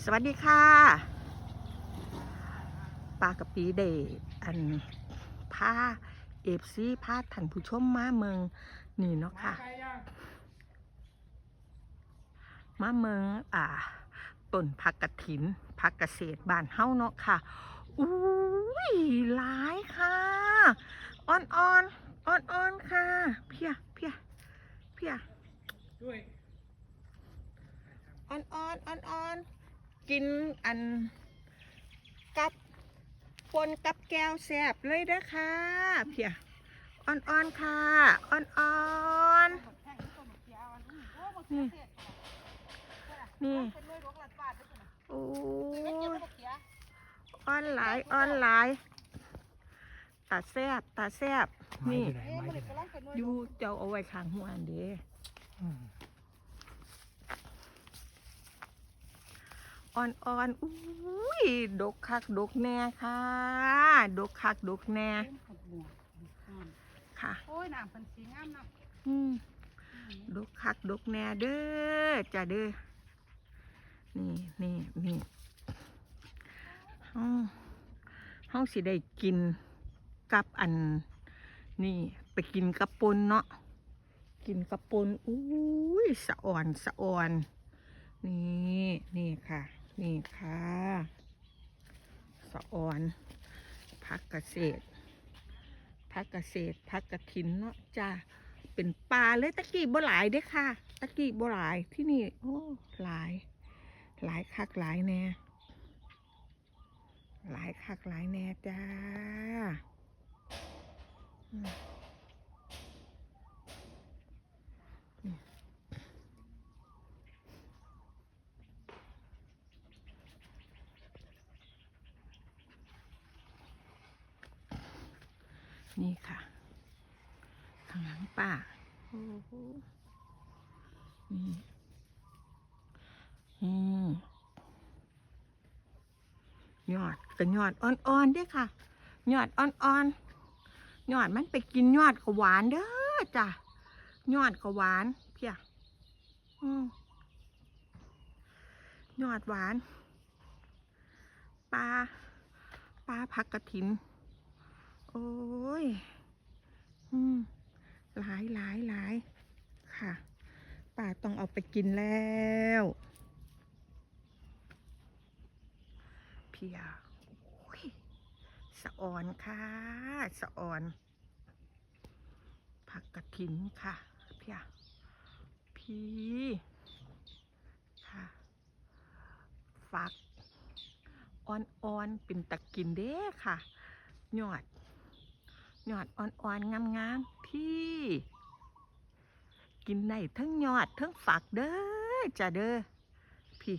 สวัสดีค่ะปลากระปีเดอันผ้าเอฟซีผ้าท่านผู้ชมมาเมืองนี่เนาะค่ะ มาเมืองอ่าต้นผักกระถินผักเกษตรบ้านเฮาเนาะค่ะอุ้ยหลายค่ะอ่อนอ่อนอ่อนอ่อนค่ะ เพียเพียเพียด้วยอ่อนอ่อนอ่อนอ่อน กินอันกับปนกับแก้วแสบเลยเด้อค่ะเพียอ่อนอ่อนๆค่ะอ่อนอ่อนๆนี่นี่โอ้ยอ่อนหลายอ่อนหลายตาแซบตาแซบนี่ไม้อยู่ไหนไม้อยู่ไหนอยู่เจ้าเอาไว้ข้างหัวอันเด้ อืมอ่อนอ่อนๆอุ้ยดกคักดกแน่ค่ะ ดกคักดกแน่ค่ะ โอ้ยน้ำเป็นสีงามนะอืมดกคักดกแน่เด้อจ้าเด้อ นี่นี่นี่เฮาเฮาสิได้กินกับอัน นี่ไปกินกับปนเนาะ กินกับปนอุ้ยสะอ่อนสะอ่อน นี่ นี่ค่ะ นี่ค่ะ สะออน พักเกษตร พักเกษตร พักกระถินเนาะจ้าเป็นปลาเลยตะกี้บ่หลายเด้ค่ะ ตะกี้บ่หลายที่นี่ โอ้หลาย หลายคักหลายแน่ หลายคักหลายแน่จ้า นี่ค่ะ ข้างหลังป้าโอ้โหนี่อืมยอดก็ยอดอ่อนๆเด้อค่ะ ยอดอ่อนๆยอดมันไปกินยอดก็หวานเด้อจ้ะยอดก็หวานเพียอืมยอดหวานปลาปลาผักกระถิน โอ้ย อืม หลายหลายหลายค่ะป้าต้องเอาไปกินแล้วเพียโอ้ยสะอ่อนค่ะ สะอ่อน ผักกระถินค่ะเพียพีค่ะฝักอ่อนๆเป็นตะกินเด้ค่ะ ยอด หยอดอ่อนๆงามๆพี่ กินได้ทั้งหยอดทั้งฝักเด้อจ้ะเด้อพี่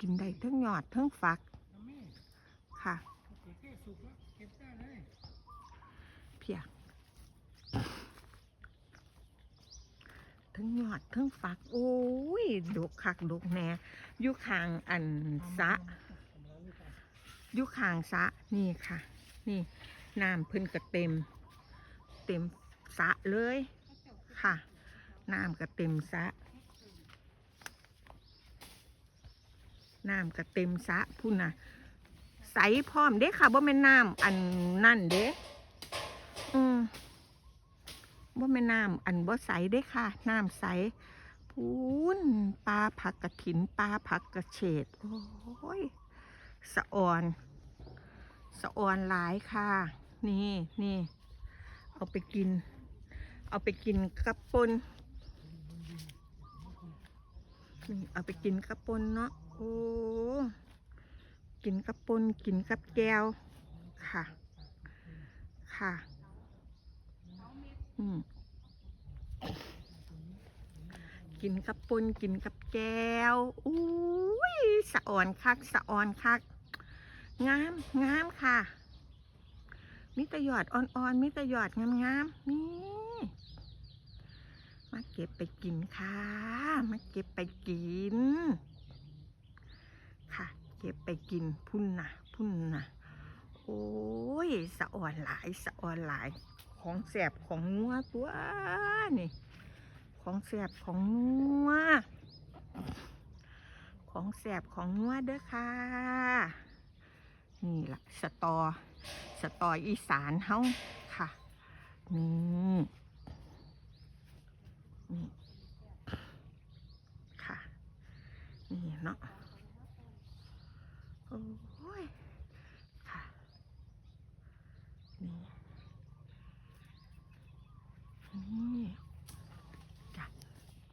กินได้ทั้งหยอดทั้งฝักค่ะเพียทั้งหยอดทั้งฝัก โอ้ยดกคักดกแหน่อยู่ข้างอันสะอยู่ข้างสะนี่ค่ะ นี่ น้ำเพิ่นก็เต็ม เต็มสะเลยค่ะ น้ำก็เต็มสะน้ำก็เต็มสะพุ่นน่ะใสพร้อมเด้ค่ะบ่แม่นน้ำอันนั่นเด้อืมบ่แม่นน้ำอันบ่ใสเด้ค่ะ น้ำใสพูนปลาผักกระถินปลาผักกระเฉดโอ้ยสะอ่อน สะอ่อนหลายค่ะ นี่นี่เอาไปกิน เอาไปกินกับปนนี่เอาไปกินกับปนเนาะโอ้กินกับปนกินกับแก้วค่ะ ค่ะ อืมกินกับปนกินกับแก้วอุ้ยสะอ่อนคักสะอ่อนคัก งามงามค่ะ มิตรยอดอ่อนๆมิตรยอดงามๆนี่มาเก็บไปกินค่ะ มาเก็บไปกิน ค่ะ เก็บไปกินพุ่นนะพุ่นนะโอ้ยสะอ่อนหลายสะอ่อนหลาย ของแสบของนัวตัวนี่ของแสบของนัวของแสบของนัวเด้อค่ะ นี่ละสตอ สตออีสานเฮาค่ะ นี่นี่ค่ะ นี่เนาะโอ้ย